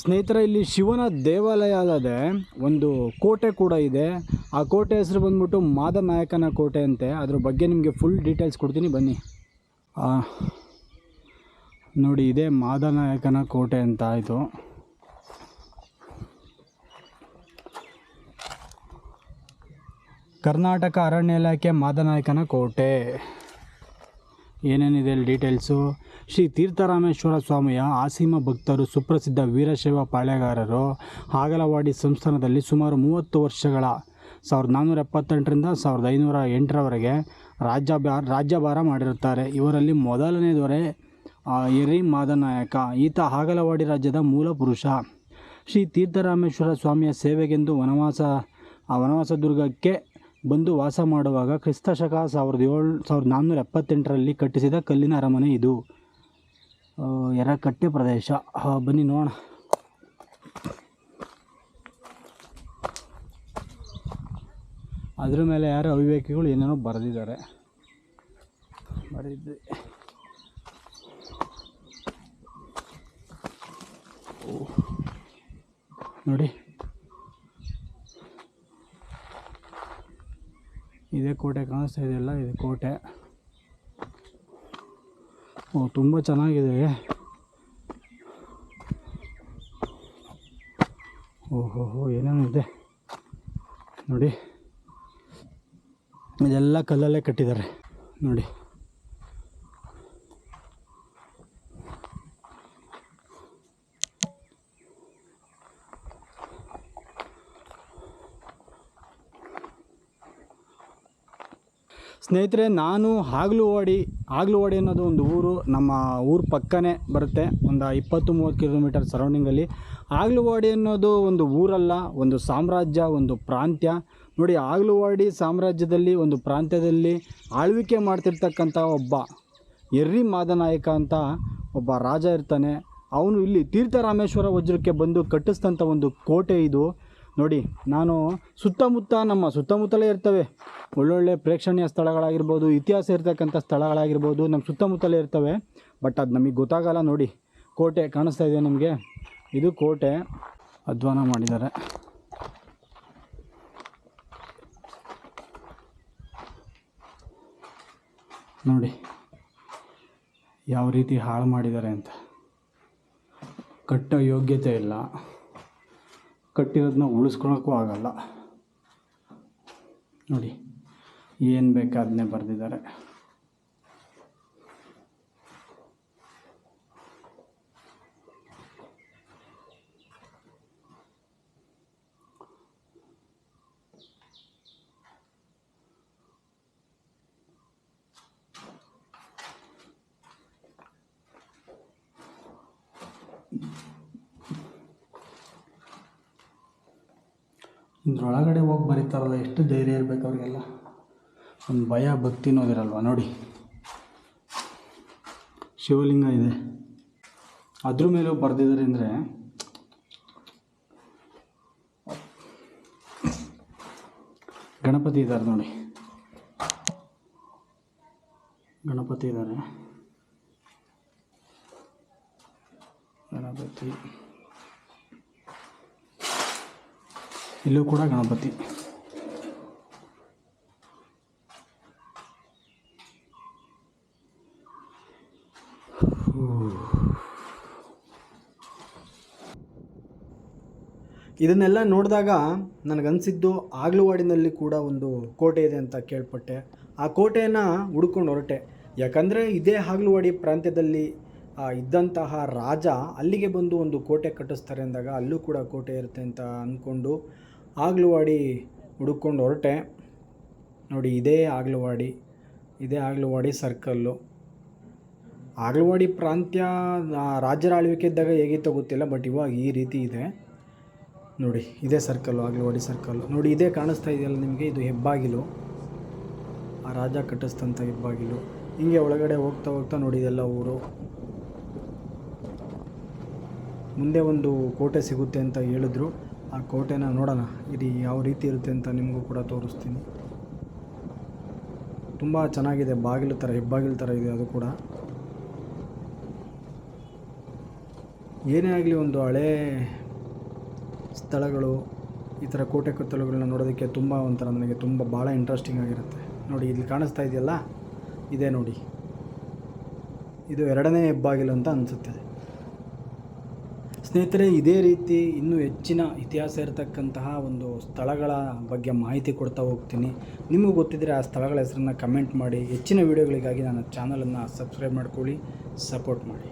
ಸ್ನೇಹಿತರೆ, ಇಲ್ಲಿ ಶಿವನ ದೇವಾಲಯ ಅಲ್ಲದೆ ಒಂದು ಕೋಟೆ ಕೂಡ ಇದೆ. ಆ ಕೋಟೆ ಹೆಸರು ಬಂದ್ಬಿಟ್ಟು ಮಾದನಾಯಕನ ಕೋಟೆ ಅಂತೆ. ಅದ್ರ ಬಗ್ಗೆ ನಿಮಗೆ ಫುಲ್ ಡೀಟೇಲ್ಸ್ ಕೊಡ್ತೀನಿ, ಬನ್ನಿ. ನೋಡಿ, ಇದೇ ಮಾದನಾಯಕನ ಕೋಟೆ ಅಂತ ಆಯಿತು. ಕರ್ನಾಟಕ ಅರಣ್ಯ ಇಲಾಖೆ ಮಾದನಾಯಕನ ಕೋಟೆ. ಏನೇನಿದೆ ಅಲ್ಲಿ ಡೀಟೇಲ್ಸು? ಶ್ರೀ ತೀರ್ಥರಾಮೇಶ್ವರ ಸ್ವಾಮಿಯ ಆಸೀಮ ಭಕ್ತರು ಸುಪ್ರಸಿದ್ಧ ವೀರಶೈವ ಪಾಳೆಗಾರರು ಹಾಗಲವಾಡಿ ಸಂಸ್ಥಾನದಲ್ಲಿ ಸುಮಾರು ಮೂವತ್ತು ವರ್ಷಗಳ, ಸಾವಿರದ ನಾನ್ನೂರ ಎಪ್ಪತ್ತೆಂಟರಿಂದ ಸಾವಿರದ ಐನೂರ ಎಂಟರವರೆಗೆ ರಾಜ್ಯಭಾರ ರಾಜ್ಯಭಾರ ಮಾಡಿರುತ್ತಾರೆ. ಇವರಲ್ಲಿ ಮೊದಲನೇ ದೊರೆ ಎರಿ ಮಾದನಾಯಕ, ಈತ ಹಾಗಲವಾಡಿ ರಾಜ್ಯದ ಮೂಲ ಪುರುಷ. ಶ್ರೀ ತೀರ್ಥರಾಮೇಶ್ವರ ಸ್ವಾಮಿಯ ಸೇವೆಗೆಂದು ವನವಾಸ ವನವಾಸ ದುರ್ಗಕ್ಕೆ ಬಂದು ವಾಸ ಮಾಡುವಾಗ ಕ್ರಿಸ್ತ ಶಕ ಸಾವಿರದ ಏಳು, ಸಾವಿರದ ನಾನ್ನೂರ ಎಪ್ಪತ್ತೆಂಟರಲ್ಲಿ ಕಟ್ಟಿಸಿದ ಕಲ್ಲಿನ ಅರಮನೆ ಇದು. ಎರಕಟ್ಟೆ ಪ್ರದೇಶ. ಬನ್ನಿ ನೋಡೋಣ. ಅದ್ರ ಮೇಲೆ ಯಾರು ಅವಿವೇಕಿಗಳು ಏನೇನೋ ಬರೆದಿದ್ದಾರೆ. ಬರೆದಿದ್ದೆ. ನೋಡಿ. ಇದೇ ಕೋಟೆ ಕಾಣಿಸ್ತಾ ಇದೆಯಲ್ಲ ಇದು ಕೋಟೆ. ಓ, ತುಂಬ ಚೆನ್ನಾಗಿದೆ. ಓಹೋಹೋ ಏನೇನಿದೆ ನೋಡಿ, ಇದೆಲ್ಲ ಕಲ್ಲಲ್ಲೇ ಕಟ್ಟಿದ್ದಾರೆ. ನೋಡಿ. ಸ್ನೇಹಿತರೆ, ನಾನು ಹಾಗಲುವಾಡಿ ಹಾಗಲುವಾಡಿ ಅನ್ನೋದು ಒಂದು ಊರು ನಮ್ಮ ಊರು ಪಕ್ಕನೇ ಬರುತ್ತೆ, ಒಂದು ಇಪ್ಪತ್ತು ಮೂವತ್ತು ಕಿಲೋಮೀಟರ್ ಸರೌಂಡಿಂಗಲ್ಲಿ ಹಾಗಲುವಾಡಿ ಅನ್ನೋದು ಒಂದು ಊರಲ್ಲ, ಒಂದು ಸಾಮ್ರಾಜ್ಯ, ಒಂದು ಪ್ರಾಂತ್ಯ. ನೋಡಿ, ಹಾಗಲುವಾಡಿ ಸಾಮ್ರಾಜ್ಯದಲ್ಲಿ, ಒಂದು ಪ್ರಾಂತ್ಯದಲ್ಲಿ ಆಳ್ವಿಕೆ ಮಾಡ್ತಿರ್ತಕ್ಕಂಥ ಒಬ್ಬ ಎರ್ರಿ ಮಾದನಾಯಕ ಅಂತ ಒಬ್ಬ ರಾಜ ಇರ್ತಾನೆ. ಅವನು ಇಲ್ಲಿ ತೀರ್ಥರಾಮೇಶ್ವರ ವಜ್ರಕ್ಕೆ ಬಂದು ಕಟ್ಟಿಸಿದಂಥ ಒಂದು ಕೋಟೆ ಇದು. ನೋಡಿ, ನಾನು ಸುತ್ತಮುತ್ತ ನಮ್ಮ ಸುತ್ತಮುತ್ತಲೇ ಇರ್ತವೆ. ಒಳ್ಳೊಳ್ಳೆ ಪ್ರೇಕ್ಷಣೀಯ ಸ್ಥಳಗಳಾಗಿರ್ಬೋದು, ಇತಿಹಾಸ ಇರ್ತಕ್ಕಂಥ ಸ್ಥಳಗಳಾಗಿರ್ಬೋದು ನಮ್ಮ ಸುತ್ತಮುತ್ತಲೇ ಇರ್ತವೆ. ಬಟ್ ಅದು ನಮಗೆ ಗೊತ್ತಾಗಲ್ಲ ನೋಡಿ. ಕೋಟೆ ಕಾಣಿಸ್ತಾ ಇದೆ ನಿಮಗೆ. ಇದು ಕೋಟೆ ಅಧ್ವಾನ ಮಾಡಿದ್ದಾರೆ. ನೋಡಿ, ಯಾವ ರೀತಿ ಹಾಳು ಮಾಡಿದ್ದಾರೆ ಅಂತ. ಕಟ್ಟೋ ಯೋಗ್ಯತೆ ಇಲ್ಲ. ಕಟ್ಟಿರೋದನ್ನ ಉಳಿಸ್ಕೊಳಕ್ಕೂ ಆಗಲ್ಲ. ನೋಡಿ ಏನು ಬೇಕು ಅದನ್ನೇ ಬರೆದಿದ್ದಾರೆ. ಇದ್ರೊಳಗಡೆ ಹೋಗಿ ಬರೀತಾರಲ್ಲ, ಎಷ್ಟು ಧೈರ್ಯ ಇರಬೇಕು ಅವರಿಗೆಲ್ಲ. ಒಂದು ಭಯ, ಭಕ್ತಿ ಅನ್ನೋದಿರಲ್ವ, ನೋಡಿ. ಶಿವಲಿಂಗ ಇದೆ. ಅದ್ರ ಮೇಲೂ ಬರೆದಿದ್ದಾರೆ ಅಂದರೆ, ಗಣಪತಿ ಇದ್ದಾರೆ ನೋಡಿ. ಗಣಪತಿ ಇದ್ದಾರೆ ಗಣಪತಿ. ಇಲ್ಲೂ ಕೂಡ ಗಣಪತಿ. ಇದನ್ನೆಲ್ಲ ನೋಡಿದಾಗ ನನಗನ್ಸಿದ್ದು ಆಗ್ಲುವಾಡಿನಲ್ಲಿ ಕೂಡ ಒಂದು ಕೋಟೆ ಇದೆ ಅಂತ ಕೇಳ್ಪಟ್ಟೆ. ಆ ಕೋಟೆಯನ್ನು ಹುಡ್ಕೊಂಡು ಹೊರಟೆ. ಯಾಕಂದರೆ ಇದೇ ಹಾಗ್ಲುವಾಡಿ ಪ್ರಾಂತ್ಯದಲ್ಲಿ ಇದ್ದಂತಹ ರಾಜ ಅಲ್ಲಿಗೆ ಬಂದು ಒಂದು ಕೋಟೆ ಕಟ್ಟಿಸ್ತಾರೆ ಅಂದಾಗ ಅಲ್ಲೂ ಕೂಡ ಕೋಟೆ ಇರುತ್ತೆ ಅಂತ ಅಂದ್ಕೊಂಡು ಆಗ್ಲುವಾಡಿ ಹುಡುಕೊಂಡು ಹೊರಟೆ. ನೋಡಿ, ಇದೇ ಆಗ್ಲುವಾಡಿ ಇದೇ ಆಗ್ಲುವಾಡಿ ಸರ್ಕಲ್ಲು ಆಗ್ಲುವಾಡಿ ಪ್ರಾಂತ್ಯ ರಾಜ್ಯರ ಆಳ್ವಿಕೆ ಇದ್ದಾಗ ಹೇಗಿತ್ತು ಗೊತ್ತಿಲ್ಲ ಬಟ್ ಇವಾಗ ಈ ರೀತಿ ಇದೆ. ನೋಡಿ, ಇದೇ ಸರ್ಕಲ್ಲು ಆಗ್ಲುವಾಡಿ ಸರ್ಕಲ್ಲು ನೋಡಿ, ಇದೇ ಕಾಣಿಸ್ತಾ ಇದೆಯಲ್ಲ ನಿಮಗೆ, ಇದು ಹೆಬ್ಬಾಗಿಲು. ಆ ರಾಜ ಕಟ್ಟಿಸ್ತಂಥ ಹೆಬ್ಬಾಗಿಲು. ಹಿಂಗೆ ಒಳಗಡೆ ಹೋಗ್ತಾ ಹೋಗ್ತಾ ನೋಡಿ, ಇದೆಲ್ಲ ಊರು. ಮುಂದೆ ಒಂದು ಕೋಟೆ ಸಿಗುತ್ತೆ ಅಂತ ಹೇಳಿದ್ರು. ಆ ಕೋಟೆನ ನೋಡೋಣ. ಇದು ಯಾವ ರೀತಿ ಇರುತ್ತೆ ಅಂತ ನಿಮಗೂ ಕೂಡ ತೋರಿಸ್ತೀನಿ. ತುಂಬ ಚೆನ್ನಾಗಿದೆ. ಬಾಗಿಲು ಥರ ಹೆಬ್ಬಾಗಿಲು ಥರ ಇದೆ ಅದು ಕೂಡ. ಏನೇ ಆಗಲಿ ಒಂದು ಹಳೇ ಸ್ಥಳಗಳು, ಈ ಥರ ಕೋಟೆ ಕತ್ತಲುಗಳನ್ನ ನೋಡೋದಕ್ಕೆ ತುಂಬ ಒಂಥರ ನನಗೆ ತುಂಬ ಭಾಳ ಇಂಟ್ರೆಸ್ಟಿಂಗ್ ಆಗಿರುತ್ತೆ. ನೋಡಿ, ಇಲ್ಲಿ ಕಾಣಿಸ್ತಾ ಇದೆಯಲ್ಲ? ಇದೆ ನೋಡಿ. ಇದು ಎರಡನೇ ಹೆಬ್ಬಾಗಿಲು ಅಂತ ಅನಿಸುತ್ತೆ. ಸ್ನೇಹಿತರೆ, ಇದೇ ರೀತಿ ಇನ್ನೂ ಹೆಚ್ಚಿನ ಇತಿಹಾಸ ಇರತಕ್ಕಂತಹ ಒಂದು ಸ್ಥಳಗಳ ಬಗ್ಗೆ ಮಾಹಿತಿ ಕೊಡ್ತಾ ಹೋಗ್ತೀನಿ. ನಿಮಗೂ ಗೊತ್ತಿದ್ದರೆ ಆ ಸ್ಥಳಗಳ ಹೆಸರನ್ನು ಕಮೆಂಟ್ ಮಾಡಿ. ಹೆಚ್ಚಿನ ವೀಡಿಯೋಗಳಿಗಾಗಿ ನನ್ನ ಚಾನಲನ್ನು ಸಬ್ಸ್ಕ್ರೈಬ್ ಮಾಡ್ಕೊಳ್ಳಿ ಸಪೋರ್ಟ್ ಮಾಡಿ.